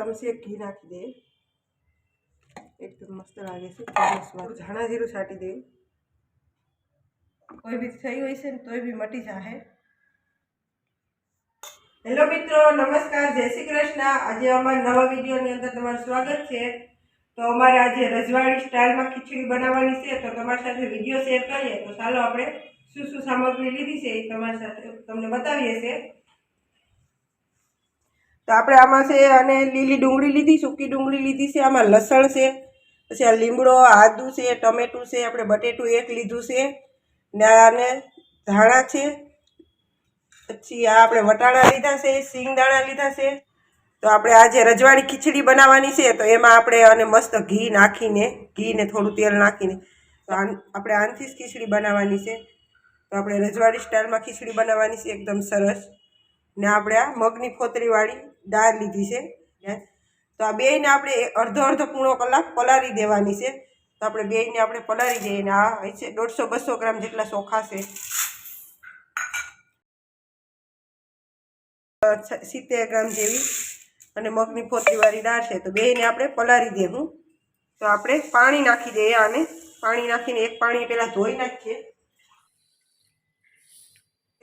ચમચી ઘી નાખી દે. એકદમ મસ્ત લાગે છે ધાણા જીરું છાંટી દે. કોઈ બી થઈ હોય છે ને તોય બી મટી જાહે. હેલો મિત્રો, નમસ્કાર, જય શ્રી કૃષ્ણ. આજે અમારા નવા વિડીયોની અંદર તમારું સ્વાગત છે. તો અમારે આજે રજવાડી સ્ટાઇલમાં ખીચડી બનાવવાની છે, તો તમારી સાથે વીડિયો શેર કરીએ. તો ચાલો આપણે શું શું સામગ્રી લીધી છે એ તમારી સાથે તમને બતાવીએ છે તો આપણે આમાં છે અને લીલી ડુંગળી લીધી, સૂકી ડુંગળી લીધી છે, આમાં લસણ છે, પછી આ લીમડો, આદુ છે, ટમેટું છે, આપણે બટેટું એક લીધું છે, ને આને ધાણા છે, પછી આ આપણે વટાણા લીધા છે સિંગદાણા લીધા છે, તો આપણે આજે રજવાડી ખીચડી બનાવવાની છે, તો એમાં આપણે અને મસ્ત ઘી નાખીને ઘી ને થોડું તેલ નાખીને, તો આપણે આનથી જ ખીચડી બનાવવાની છે, તો આપણે રજવાડી સ્ટાઇલમાં ખીચડી બનાવવાની છે, એકદમ સરસ. ને આપણે આ મગની ફોતરીવાળી દાળ લીધી છે ને તો આ બેયને આપણે અડધો અડધો પૂણો કલાક પલાળી દેવાની છે. તો આપણે બેયને આપણે પલાળી દઈએ ને આ હોય છે દોઢસો બસો ગ્રામ જેટલા ચોખા છે. સિત્તેર ગ્રામ જેવી અને મગની ફોતરીવાળી દાળ છે. તો બેયને આપણે પલાળી દેવું તો આપણે પાણી નાખી દઈએ આને. પાણી નાખીને એક પાણી પહેલાં ધોઈ નાખીએ.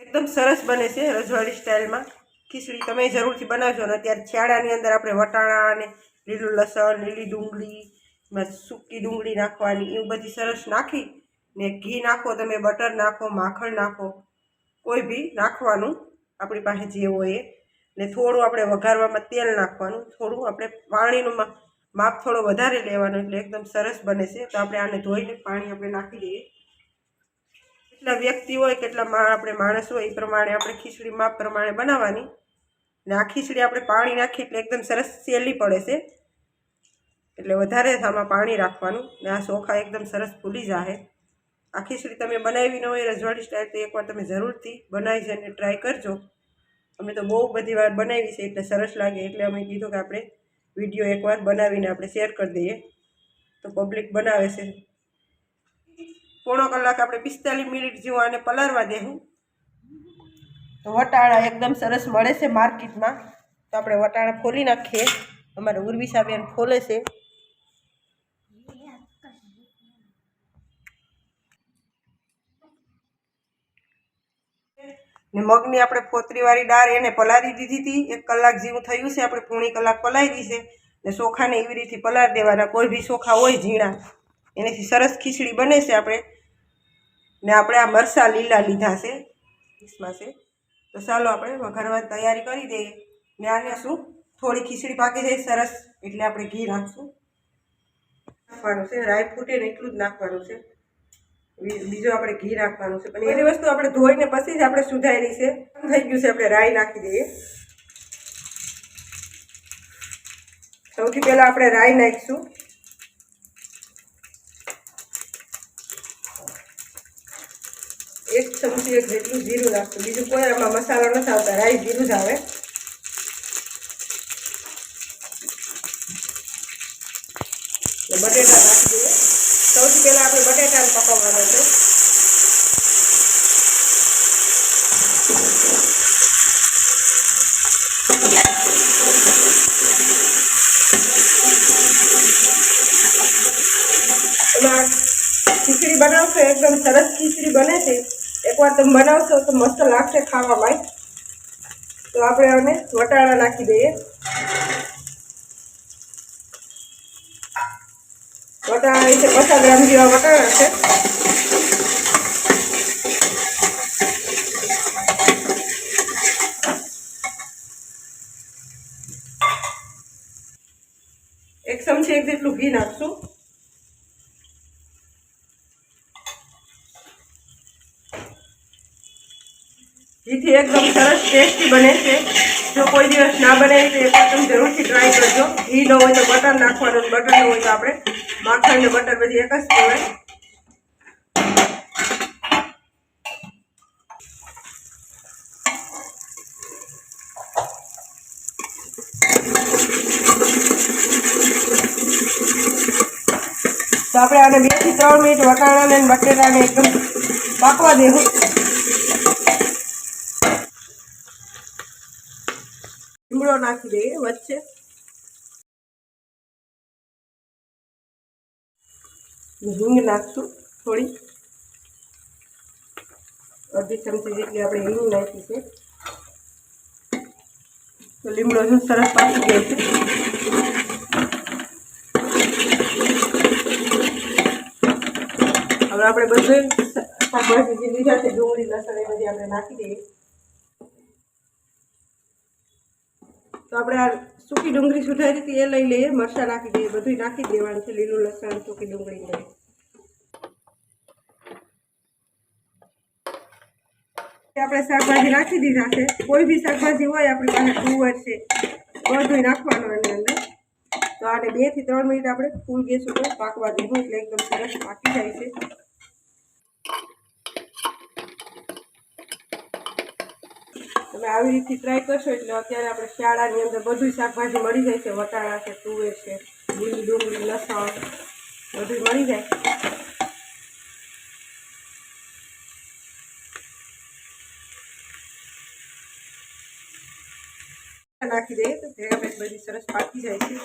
એકદમ સરસ બને છે રજવાડી સ્ટાઇલમાં. ખીચડી તમે જરૂરથી બનાવજો અને અત્યારે છિયાળાની અંદર આપણે વટાણા અને લીલું લસણ, લીલી ડુંગળી સૂકી ડુંગળી નાખવાની, એવું બધી સરસ નાખી ને ઘી નાખો તમે, બટર નાખો, માખણ નાખો, કોઈ બી નાખવાનું આપણી પાસે જે હોય એ. ને થોડું આપણે વઘારવામાં તેલ નાખવાનું, થોડું આપણે પાણીનું માપ થોડો વધારે લેવાનો એટલે એકદમ સરસ બને છે. તો આપણે આને ધોઈને પાણી આપણે નાખી દઈએ. કેટલા વ્યક્તિ હોય, કેટલા આપણે માણસ હોય, એ પ્રમાણે આપણે ખીચડી માપ પ્રમાણે બનાવવાની. ને આ ખીચડી આપણે પાણી નાખીએ એટલે એકદમ સરસ સેલી પડે છે. એટલે વધારે આમાં પાણી રાખવાનું. ને આ ચોખા એકદમ સરસ ફૂલી જાય આ ખીચડી તમે બનાવી ન હોય રજવાડી સ્ટાઇલ તો એકવાર તમે જરૂરથી બનાવી છે અને ટ્રાય કરજો. અમે તો બહુ બધી વાર બનાવી છે એટલે સરસ લાગે. એટલે અમે કીધું કે આપણે વીડિયો એકવાર બનાવીને આપણે શેર કરી દઈએ. તો પબ્લિક બનાવે છે. પોણો કલાક આપણે પિસ્તાલીસ મિનિટ જેવું આને પલાળવા દેવું તો વટાણા એકદમ સરસ મળે છે માર્કેટમાં. તો આપણે વટાણા ફોલી નાખીએ. અમારે ઉર્વી બેન ફોલે છે. ને મગની આપણે ફોતરીવાળી દાળ એને પલાળી દીધી હતી. એક કલાક જેવું થયું છે. આપણે પોણી કલાક પલાળી છે. ને ચોખાને એવી રીતે પલાળી દેવાના. કોઈ બી ચોખા હોય ઝીણા. એનાથી સરસ ખીચડી બને છે આપણે. ને આપણે આ મરચાં લીલા લીધા છે ડીશમાં તો ચાલો આપણે વઘારવાની તૈયારી કરી દઈએ. ને આને શું? થોડી ખીચડી પાકી જાય, સરસ. એટલે આપણે ઘી નાખશું નાખવાનું છે, રાઈ ફૂટે ને એટલું જ નાખવાનું છે. બીજું આપણે ઘી નાખવાનું છે. પણ એની વસ્તુ આપણે ધોઈને પછી જ આપણે સુધારી છે. થઈ ગયું છે, આપણે રાઈ નાખી દઈએ. સૌથી પહેલાં આપણે રાઈ નાખીશું. એક ચમચી એક જેટલું જીરું નાખશું. બીજું કોઈ આમાં મસાલો નથી આવતા, રાઈ જીરું જ આવે. બટેટા નાખી દઈએ. સૌથી પહેલાં આપણે બટેટાને પકવવાનો છે. ખીચડી બનાવશો, એકદમ સરસ ખીચડી બને છે. એકવાર તમે બનાવશો તો મસ્ત લાગશે ખાવામાં. તો આપણે આને વટાણા નાખી દઈએ. વટાણા વિશે પચાસ ગ્રામ જેવા વટાણા છે. એક ચમચી એક જેટલું ઘી નાખશું. જેથી એકદમ સરસ ટેસ્ટી બને છે. જો કોઈ દિવસ ના બને તો એકવાર તમે જરૂરથી ટ્રાય કરજો. ઘી ન હોય તો બટર નાખવાનું બટર ન હોય તો આપણે માખણ ને બટર બધી એક જ કહેવાય. તો આપણે આને બેથી ત્રણ મિનિટ વટાણાને બટેટાને એકદમ પાકવા દેવું. લીમડો નાખી દઈએ વચ્ચે. હિંગ નાખશું થોડી. અડધી ચમચી જેટલી આપણે હિંગ નાખી છે. તો લીમડો શું સરસ પાકી ગયો છે. હવે આપણે બધે શાકભાજી જે લીધા છે ડુંગળી લસણ એ બધી આપણે નાખી દઈએ. આપણે આ સૂકી ડુંગળી સુધારી હતી, એ લઈ લઈએ, મરચાં નાખી દઈએ બધું નાખી દેવાનું છે, લીલું લસણ, સૂકી ડુંગળી લઈ આપણે શાકભાજી નાખી દીધા છે. કોઈ બી શાકભાજી હોય, આપણી પાસે તુવર છે બધું નાખવાનું એની અંદર. તો આને બેથી ત્રણ મિનિટ આપણે ફૂલ ગેસ ઉપર પાકવા દેવું, એટલે એકદમ સરસ પાકી જાય છે. તમે આવી રીતે ટ્રાય કરશો એટલે અત્યારે આપણે શિયાળાની અંદર બધું શાકભાજી મળી જાય છે. વટાણા છે, તુવેર છે, લીલી ડુંગળી, લસણ બધું મળી જાય. નાખી દઈએ તો ભેગા ભેગ બધી સરસ પાકી જાય છે.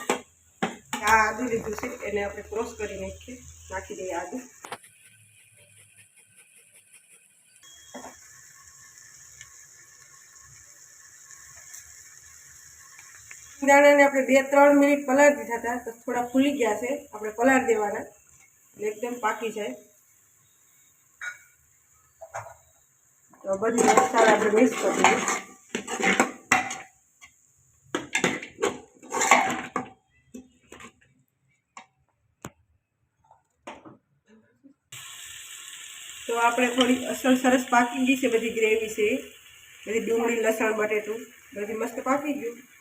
આ આદુ લીધું છે, એને આપણે ક્રોસ કરી નાખીએ. નાખી દઈએ આદુ. દાણાને આપણે બે ત્રણ મિનિટ પલાળી દીધા હતા, તો થોડા ફૂલી ગયા છે. આપણે પલાળી દેવાના. એટલે એકદમ પાકી જાય. તો બધી મસાલા આપણે મિક્સ કરી દઈએ. તો આપણે થોડી અસર સરસ પાકી ગઈ છે બધી ગ્રેવી છે. બધી ડુંગળી, લસણ, બટેટું. બધી મસ્ત પાકી ગયું.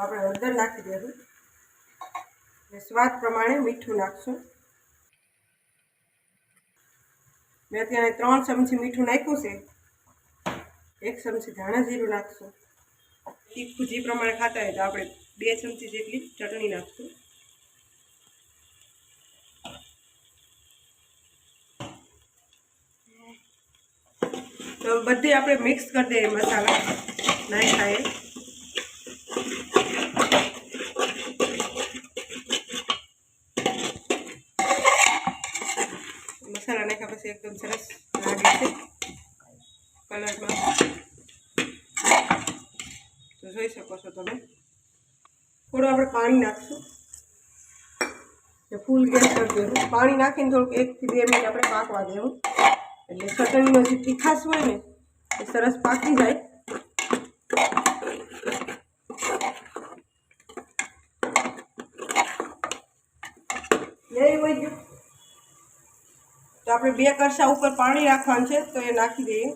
તો આપણે હળદર નાખી દેવું. અને સ્વાદ પ્રમાણે મીઠું નાખશું. મેં અત્યારે ત્રણ ચમચી મીઠું નાખ્યું છે. એક ચમચી ધાણા જીરું નાખશું. તીખું જે પ્રમાણે ખાતા હોય તો આપણે બે ચમચી જેટલી ચટણી નાખશું. તો બધી આપણે મિક્સ કરી દઈએ મસાલા. નાખ્યા એ મસાલા નાખ્યા પછી એકદમ સરસ લાગે છે કલરમાં તો જોઈ શકો છો તમે થોડું આપણે પાણી નાખશું ફૂલ ગેસ કરી દેવું પાણી નાખીને થોડુંક એકથી બે મિનિટ આપણે પાકવા દેવું. એટલે ચટણીનો જે તીખાશ હોય ને, એ સરસ પાકી જાય. નહીં હોય ગયું. તો આપણે બે કરસા ઉપર પાણી રાખવાનું છે, તો એ નાખી દઈએ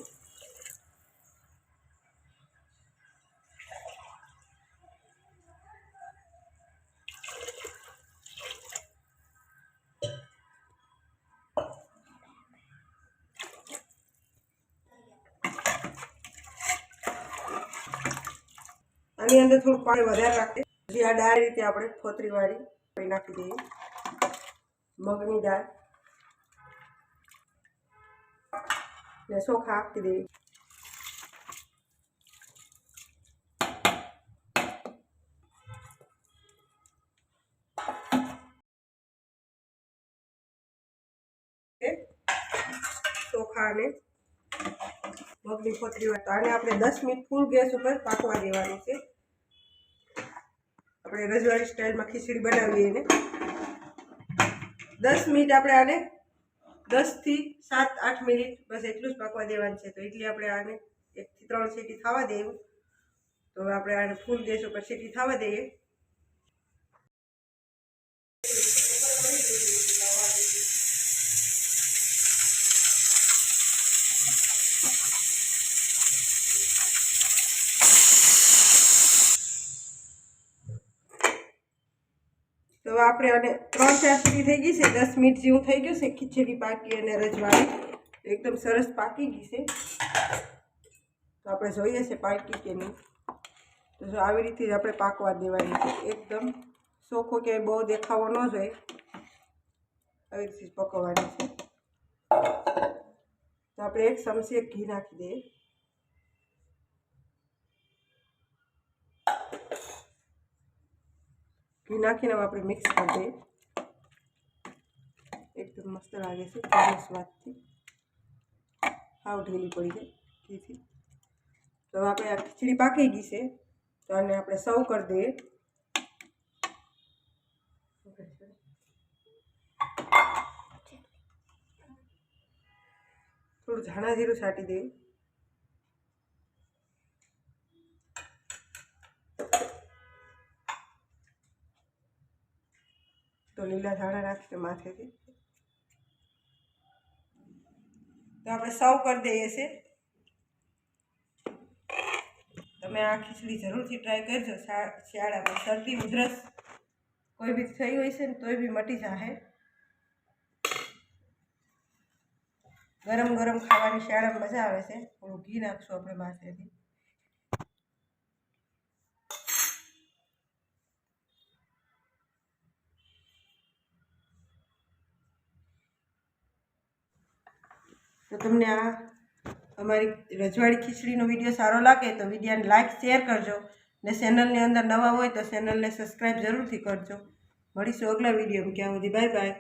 આની અંદર થોડું પાણી વધારે રાખીએ. પછી આ દાળ રીતે આપણે ફોતરી વાળી નાખી દઈએ. મગની દાળ ને ચોખા આપી દઈએ. ચોખા અને મગની ફોતરી તો આને આપણે દસ મિનિટ ફૂલ ગેસ ઉપર પાકવા દેવાની છે. આપણે રજવાડી સ્ટાઇલમાં ખીચડી બનાવીએ એને. દસ મિનિટ આપણે આને દસથી સાત, આઠ મિનિટ બસ એટલું જ પાકવા દેવાનું છે. તો એટલી આપણે આને એકથી ત્રણ સીટી થવા દેવું. તો હવે આપણે આને ફૂલ ગેસ ઉપર સીટી થવા દઈએ. આપણે અને ત્રણ ચાર સુધી થઈ ગઈ છે, દસ મિનિટ જેવું થઈ ગયું છે, ખીચડી, પાકી અને રજવાળી એકદમ સરસ પાકી ગઈ છે. તો આપણે જોઈએ છે પાકી કે નહીં. તો જો આવી રીતે જ આપણે પાકવા દેવાની છે. એકદમ ચોખ્ખો ક્યાંય બહુ દેખાવો ન જોઈએ. આવી રીતે પકવવાની છે. તો આપણે એક ચમચી ઘી નાખી દઈએ. ઘી નાખીને આપણે મિક્સ કરી દઈએ. એકદમ મસ્ત લાગે છે સ્વાદથી. હાવ ઢીલી પડી જાય ઘીથી. તો હવે આપણે આ ખીચડી પાકી ગઈ છે. તો આને આપણે સર્વ કરી દઈએ. થોડું ધાણા જીરું છાંટી દઈએ. લીલા ધાણા રાખીને માથેથી તો આપણે સૌ કરી દઈએ છીએ. તમે આ ખીચડી જરૂરથી ટ્રાય કરજો. શિયાળામાં શરદી, ઉધરસ કોઈ બી થઈ હોય છે ને તોય બી મટી જાહે. ગરમ ગરમ ખાવાની શિયાળામાં મજા આવે છે. થોડું ઘી નાખશું આપણે માથેથી. તો તમને આ અમારી રજવાડી ખીચડીનો વીડિયો સારો લાગે તો વિડીયોને લાઇક શેર કરજો. ને ચેનલની અંદર નવા હોય તો ચેનલને સબસ્ક્રાઈબ જરૂરથી કરજો. મળીશું અગલા વિડીયોમાં. ક્યાં સુધી બાય બાય